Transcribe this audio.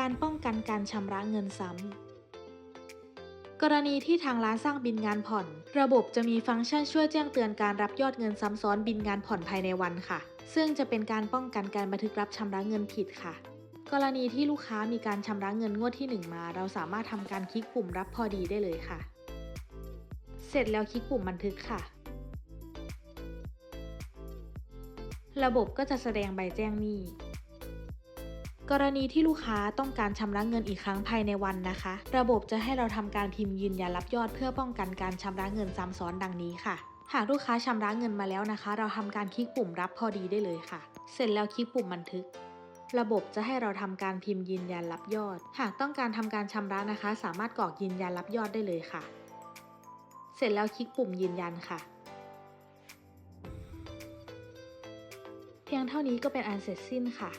การป้องกันการชำระเงินซ้ำ กรณีที่ทางร้านสร้างบินงานผ่อน ระบบจะมีฟังก์ชันช่วยแจ้งเตือนการรับยอดเงินซ้ำซ้อนบินงานผ่อนภายในวันค่ะ ซึ่งจะเป็นการป้องกันการบันทึกรับชำระเงินผิดค่ะ กรณีที่ลูกค้ามีการชำระเงินงวดที่ 1 มา เราสามารถทำการคลิกปุ่มรับพอดีได้เลยค่ะ เสร็จแล้วคลิกปุ่มบันทึกค่ะ ระบบก็จะแสดงใบแจ้งหนี้ กรณีที่ลูกค้าต้องการชำระเงินอีกครั้งภายในวันนะคะ ระบบจะให้เราทำการพิมพ์ยืนยันรับยอดเพื่อป้องกันการชำระเงินซ้ำซ้อนดังนี้ค่ะ หากลูกค้าชำระเงินมาแล้วนะคะ เราทำการคลิกปุ่มรับพอดีได้เลยค่ะ เสร็จแล้วคลิกปุ่มบันทึก ระบบจะให้เราทำการพิมพ์ยืนยันรับยอด หากต้องการทำการชำระนะคะ สามารถกรอกยืนยันรับยอดได้เลยค่ะ เสร็จแล้วคลิกปุ่มยืนยันค่ะเพียงเท่านี้ก็เป็นอันเสร็จสิ้นค่ะ